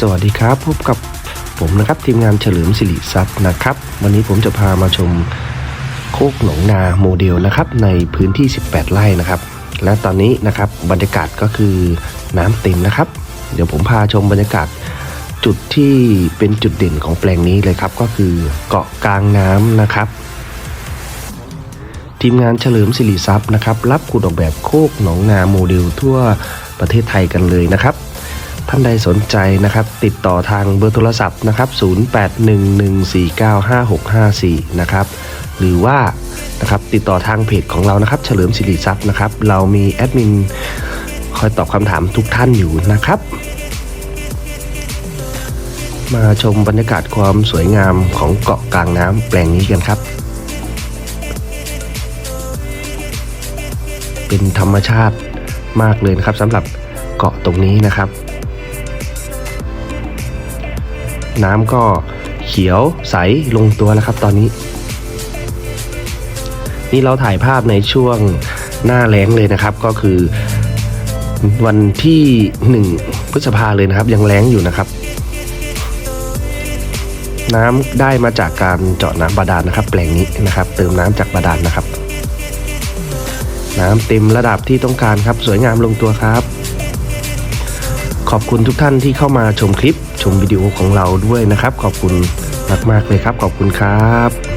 สวัสดีครับ พบกับผมนะครับทีมงานเฉลิมสิริทรัพย์นะครับ วันนี้ผมจะพามาชมโคกหนองนาโมเดลนะครับในพื้นที่ 18 ไร่นะครับ และตอนนี้นะครับบรรยากาศก็คือน้ำเต็มนะครับ เดี๋ยวผมพาชมบรรยากาศจุดที่เป็นจุดเด่นของแปลงนี้เลยครับ ก็คือเกาะกลางน้ำนะครับ ทีมงานเฉลิมสิริทรัพย์นะครับ รับขุดออกแบบโคกหนองนาโมเดลทั่วประเทศไทยกันเลยนะครับ ท่านใดสนใจนะครับ ติดต่อทางเบอร์โทรศัพท์นะครับ 0811495654 นะครับ หรือว่านะครับติดต่อทางเพจของเรานะครับ เฉลิมสิริทรัพย์นะครับ เรามีแอดมินคอยตอบคำถามทุกท่านอยู่นะครับ มาชมบรรยากาศความสวยงามของเกาะกลางน้ำแปลงนี้กันครับ เป็นธรรมชาติมากเลยนะครับสำหรับเกาะตรงนี้นะครับ น้ำก็เขียวใสลงตัวแล้วครับตอนนี้ นี่เราถ่ายภาพในช่วงหน้าแล้งเลยนะครับ ก็คือวันที่ 1 พฤษภาเลยนะครับ ยังแล้งอยู่นะครับ น้ำได้มาจากการเจาะน้ำบาดาลนะครับ แปลงนี้นะครับ เติมน้ำจากบาดาลนะครับ น้ำเต็มระดับที่ต้องการครับ สวยงามลงตัวครับ ขอบคุณทุกท่านที่เข้ามาชมคลิป ชมวิดีโอของเราด้วยนะครับ ขอบคุณมากๆเลยครับ ขอบคุณครับ